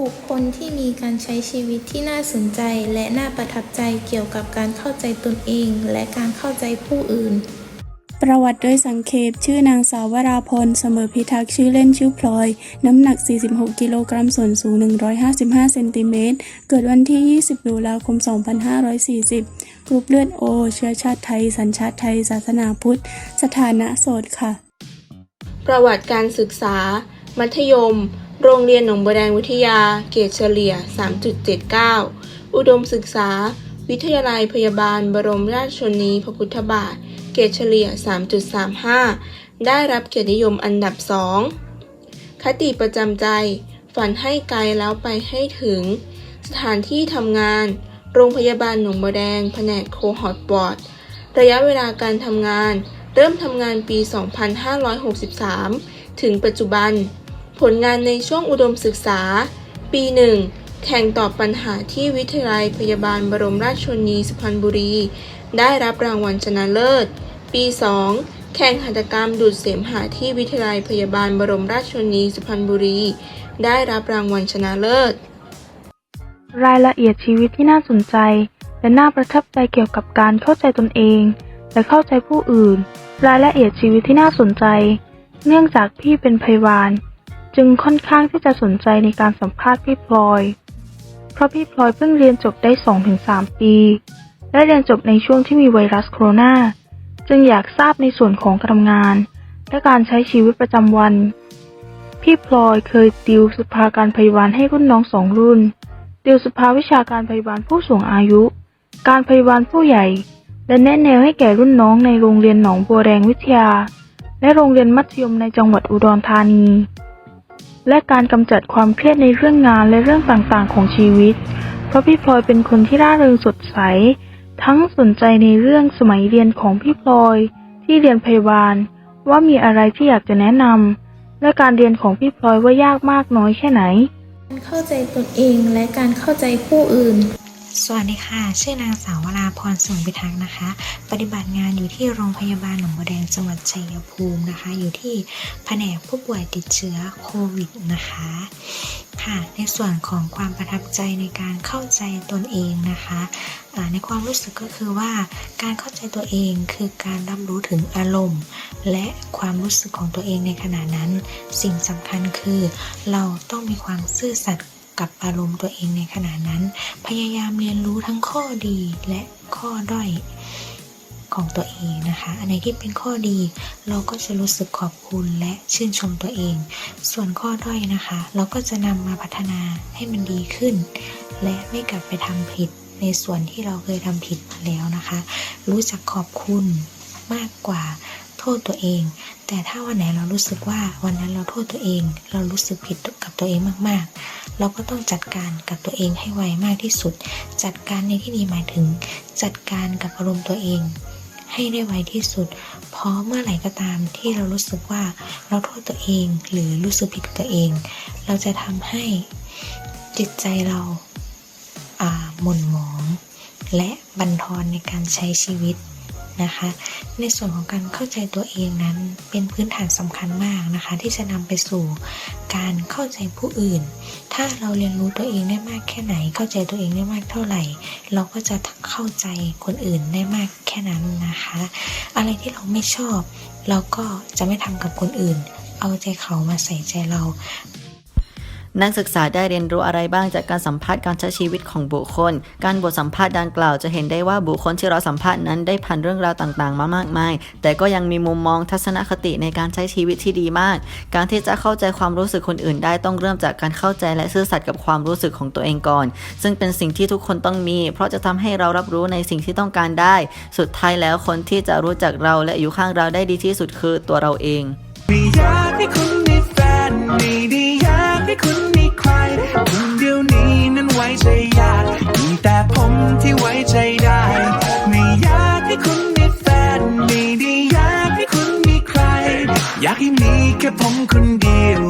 บุคคลที่มีการใช้ชีวิตที่น่าสนใจและน่าประทับใจเกี่ยวกับการเข้าใจตนเอง และการเข้าใจผู้อื่น ประวัติโดยสังเขปชื่อนางสาววราพรเสมอพิทักษ์ชื่อเล่นชื่อพลอย น้ำหนัก 46 กิโลกรัมส่วนสูง 155 เซนติเมตร เกิดวันที่ 20ตุลาคม 2540 กรุ๊ปเลือดโอ เชื้อชาติไทย สัญชาติไทย ศาสนาพุทธ สถานะโสดค่ะ ประวัติการศึกษา มัธยม โรงเรียนหนองบัวแดงวิทยา เกรดเฉลี่ย 3.79 อุดมศึกษา วิทยาลัยพยาบาล บรมราชชนนีพระพุทธบาท เกรดเฉลี่ย 3.35 ได้รับเกียรตินิยมอันดับ 2 คติประจำใจ ฝันให้ไกลแล้วไปให้ถึง สถานที่ทำงาน โรงพยาบาลหนองบัวแดง แผนกโคฮอตบอร์ด ระยะเวลาการทำงาน เริ่มทำงานปี 2563 ถึงปัจจุบัน ผลงานในช่วงอุดมศึกษา ปี 1 แข่งตอบปัญหาที่วิทยาลัยพยาบาลบรมราชชนีสุพรรณบุรี ได้รับรางวัลชนะเลิศ ปี 2 แข่งหัตถกรรมดูดเสมหะที่วิทยาลัยพยาบาลบรมราชชนีสุพรรณบุรี ได้รับรางวัลชนะเลิศ รายละเอียดชีวิตที่น่าสนใจ และน่าประทับใจเกี่ยวกับการเข้าใจตนเอง และเข้าใจผู้อื่น รายละเอียดชีวิตที่น่าสนใจ เนื่องจากพี่เป็นพยาบาล จึงค่อนข้างที่จะสนใจในการสัมภาษณ์พี่พลอย เพราะพี่พลอยเพิ่งเรียนจบได้ 2-3 ปี และเรียนจบในช่วงที่มีไวรัสโคโรนาจึงอยากทราบในส่วนของการทำงาน และการใช้ชีวิตประจำวัน พี่พลอยเคยติวสภาการพยาบาลให้รุ่นน้องสองรุ่น ติวสภาวิชาการพยาบาลผู้สูงอายุ การพยาบาลผู้ใหญ่ และแนะแนวให้แก่รุ่นน้องในโรงเรียนหนองบัวแดงวิทยา และโรงเรียนมัธยมในจังหวัดอุดรธานี และการกำจัดความเครียดในเรื่องงานและเรื่องต่างๆ ของชีวิต เพราะพี่พลอยเป็นคนที่ร่าเริงสดใส ทั้งสนใจในเรื่องสมัยเรียนของพี่พลอย ที่เรียนพยาบาล ว่ามีอะไรที่อยากจะแนะนำและการเรียนของพี่พลอยว่ายากมากน้อยแค่ไหน การเข้าใจตนเองและการเข้าใจผู้อื่น สวัสดีค่ะ ชื่อนางสาววราพรสุงพิทักษ์นะคะ ปฏิบัติงานอยู่ที่โรงพยาบาลหนองบัวแดงจังหวัดชัยภูมินะคะ อยู่ที่แผนกผู้ป่วยติดเชื้อโควิดนะคะค่ะ ในส่วนของความประทับใจในการเข้าใจตนเองนะคะอ่าในความรู้สึกก็คือว่าการเข้าใจตัวเองคือการรับรู้ถึงอารมณ์ และความรู้สึกของตัวเองในขณะนั้น สิ่งสำคัญคือ เราต้องมีความซื่อสัตย์ กับอารมณ์ตัวเองในขณะนั้น พยายามเรียนรู้ทั้งข้อดีและข้อด้อยของตัวเองนะคะ อันไหนที่เป็นข้อดีเราก็จะรู้สึกขอบคุณและชื่นชมตัวเอง ส่วนข้อด้อยนะคะ เราก็จะนำมาพัฒนาให้มันดีขึ้น และไม่กลับไปทำผิดในส่วนที่เราเคยทำผิดมาแล้วนะคะ รู้จักขอบคุณมากกว่าโทษตัวเอง แต่ถ้าวันไหนเรารู้สึกว่าวันนั้นเราโทษตัวเอง เรารู้สึกผิดกับตัวเองมากๆ เราก็ต้องจัดการกับตัวเองให้ไวมากที่สุด จัดการในที่นี้หมายถึง จัดการกับอารมณ์ตัวเอง ให้ได้ไวที่สุด เพราะเมื่อไหร่ก็ตามที่เรารู้สึกว่าเราโทษตัวเอง หรือรู้สึกผิดตัวเอง เราจะทำให้จิตใจเราหม่นหมอง และบันทอนในการใช้ชีวิต นะคะ ในส่วนของการเข้าใจตัวเองนั้นเป็นพื้นฐานสำคัญมากนะคะ ที่จะนำไปสู่การเข้าใจผู้อื่น ถ้าเราเรียนรู้ตัวเองได้มากแค่ไหน เข้าใจตัวเองได้มากเท่าไหร่ เราก็จะเข้าใจคนอื่นได้มากแค่นั้นนะคะ อะไรที่เราไม่ชอบ เราก็จะไม่ทำกับคนอื่น เอาใจเขามาใส่ใจเรา นักศึกษาได้เรียนรู้อะไรบ้างจากการสัมภาษณ์การใช้ชีวิตของบุคคล การบทสัมภาษณ์ดังกล่าวจะเห็นได้ว่าบุคคลที่เราสัมภาษณ์นั้นได้ผ่านเรื่องราวต่างๆ มามากมาย แต่ก็ยังมีมุมมองทัศนคติในการใช้ชีวิตที่ดีมาก การที่จะเข้าใจความรู้สึกคนอื่นได้ต้องเริ่มจากการเข้าใจและซื่อสัตย์กับความรู้สึกของตัวเองก่อน ซึ่งเป็นสิ่งที่ทุกคนต้องมี เพราะจะทำให้เรารับรู้ในสิ่งที่ต้องการได้ สุดท้ายแล้วคนที่จะรู้จักเราและอยู่ข้างเราได้ดีที่สุดคือตัวเราเองไม่อยากให้คุณมีแฟนไม่ได้อยาก ใคุณมีใครคนเดียวนี้นั้นไว้ใจยากมีแต่ผมที่ไว้ใจได้ ไม่อยากให้คุณมีแฟนไม่ได้อยากให้คุณมีใคร อยากให้มีแค่ผมคนเดียว